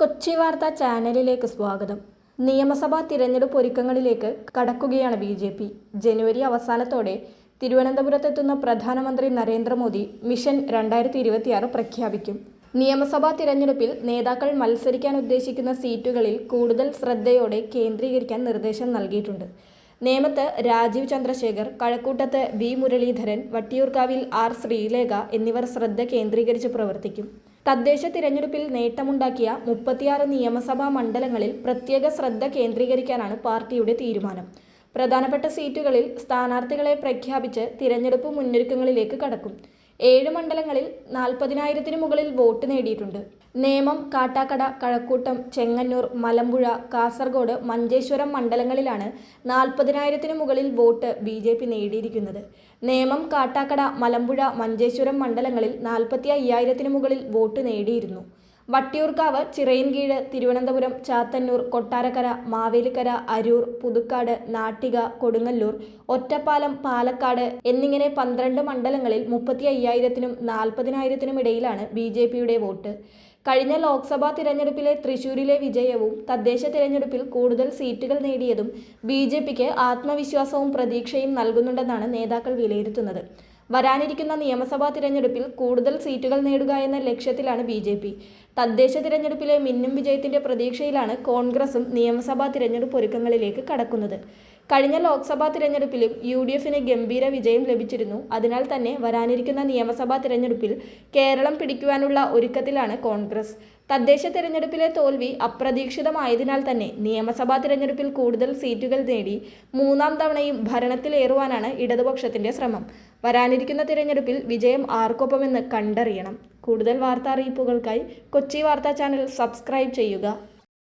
കൊച്ചി വാർത്താ ചാനലിലേക്ക് സ്വാഗതം. നിയമസഭാ തിരഞ്ഞെടുപ്പ് ഒരുക്കങ്ങളിലേക്ക് കടക്കുകയാണ് ബി ജെ പി. ജനുവരി അവസാനത്തോടെ തിരുവനന്തപുരത്തെത്തുന്ന പ്രധാനമന്ത്രി നരേന്ദ്രമോദി മിഷൻ രണ്ടായിരത്തി ഇരുപത്തിയാറ് പ്രഖ്യാപിക്കും. നിയമസഭാ തിരഞ്ഞെടുപ്പിൽ നേതാക്കൾ മത്സരിക്കാൻ ഉദ്ദേശിക്കുന്ന സീറ്റുകളിൽ കൂടുതൽ ശ്രദ്ധയോടെ കേന്ദ്രീകരിക്കാൻ നിർദ്ദേശം നൽകിയിട്ടുണ്ട്. നേമത്ത് രാജീവ് ചന്ദ്രശേഖർ കഴക്കൂട്ടത്ത് വി മുരളീധരൻ വട്ടിയൂർക്കാവിൽ ആർ ശ്രീലേഖ എന്നിവർ ശ്രദ്ധ കേന്ദ്രീകരിച്ച് പ്രവർത്തിക്കും. തദ്ദേശ തിരഞ്ഞെടുപ്പിൽ നേട്ടമുണ്ടാക്കിയ മുപ്പത്തിയാറ് നിയമസഭാ മണ്ഡലങ്ങളിൽ പ്രത്യേക ശ്രദ്ധ കേന്ദ്രീകരിക്കാനാണ് പാർട്ടിയുടെ തീരുമാനം. പ്രധാനപ്പെട്ട സീറ്റുകളിൽ സ്ഥാനാർത്ഥികളെ പ്രഖ്യാപിച്ച് തിരഞ്ഞെടുപ്പ് മുന്നൊരുക്കങ്ങളിലേക്ക് കടക്കും. ഏഴ് മണ്ഡലങ്ങളിൽ നാൽപ്പതിനായിരത്തിന് മുകളിൽ വോട്ട് നേടിയിട്ടുണ്ട്. നേമം കാട്ടാക്കട കഴക്കൂട്ടം ചെങ്ങന്നൂർ മലമ്പുഴ കാസർഗോഡ് മഞ്ചേശ്വരം മണ്ഡലങ്ങളിലാണ് നാൽപ്പതിനായിരത്തിന് മുകളിൽ വോട്ട് ബി ജെ പി നേടിയിരിക്കുന്നത്. നേമം കാട്ടാക്കട മലമ്പുഴ മഞ്ചേശ്വരം മണ്ഡലങ്ങളിൽ നാൽപ്പത്തി അയ്യായിരത്തിന് മുകളിൽ വോട്ട് നേടിയിരുന്നു. വട്ടിയൂർക്കാവ് ചിറയൻകീഴ് തിരുവനന്തപുരം ചാത്തന്നൂർ കൊട്ടാരക്കര മാവേലിക്കര അരൂർ പുതുക്കാട് നാട്ടിക കൊടുങ്ങല്ലൂർ ഒറ്റപ്പാലം പാലക്കാട് എന്നിങ്ങനെ പന്ത്രണ്ട് മണ്ഡലങ്ങളിൽ മുപ്പത്തി അയ്യായിരത്തിനും നാൽപ്പതിനായിരത്തിനും ഇടയിലാണ് ബി ജെ പിയുടെ വോട്ട്. കഴിഞ്ഞ ലോക്സഭാ തിരഞ്ഞെടുപ്പിലെ തൃശൂരിലെ വിജയവും തദ്ദേശ തിരഞ്ഞെടുപ്പിൽ കൂടുതൽ സീറ്റുകൾ നേടിയതും ബി ജെ പിക്ക് ആത്മവിശ്വാസവും പ്രതീക്ഷയും നൽകുന്നുണ്ടെന്നാണ് നേതാക്കൾ വിലയിരുത്തുന്നത്. വരാനിരിക്കുന്ന നിയമസഭാ തിരഞ്ഞെടുപ്പിൽ കൂടുതൽ സീറ്റുകൾ നേടുക എന്ന ലക്ഷ്യത്തിലാണ് ബി ജെ പി. തദ്ദേശ തിരഞ്ഞെടുപ്പിലെ മിന്നും വിജയത്തിന്റെ പ്രതീക്ഷയിലാണ് കോൺഗ്രസും നിയമസഭാ തിരഞ്ഞെടുപ്പ് ഒരുക്കങ്ങളിലേക്ക് കടക്കുന്നത്. കഴിഞ്ഞ ലോക്സഭാ തിരഞ്ഞെടുപ്പിലും യു ഡി എഫിന് ഗംഭീര വിജയം ലഭിച്ചിരുന്നു. അതിനാൽ തന്നെ വരാനിരിക്കുന്ന നിയമസഭാ തിരഞ്ഞെടുപ്പിൽ കേരളം പിടിക്കുവാനുള്ള ഒരുക്കത്തിലാണ് കോൺഗ്രസ്. തദ്ദേശ തിരഞ്ഞെടുപ്പിലെ തോൽവി അപ്രതീക്ഷിതമായതിനാൽ തന്നെ നിയമസഭാ തിരഞ്ഞെടുപ്പിൽ കൂടുതൽ സീറ്റുകൾ നേടി മൂന്നാം തവണയും ഭരണത്തിലേറുവാനാണ് ഇടതുപക്ഷത്തിന്റെ ശ്രമം. വരാനിരിക്കുന്ന തിരഞ്ഞെടുപ്പിൽ വിജയം ആർക്കൊപ്പമെന്ന് കണ്ടറിയണം. കൂടുതൽ വാർത്താ അറിയിപ്പുകൾക്കായി കൊച്ചി വാർത്താ ചാനൽ സബ്സ്ക്രൈബ് ചെയ്യുക.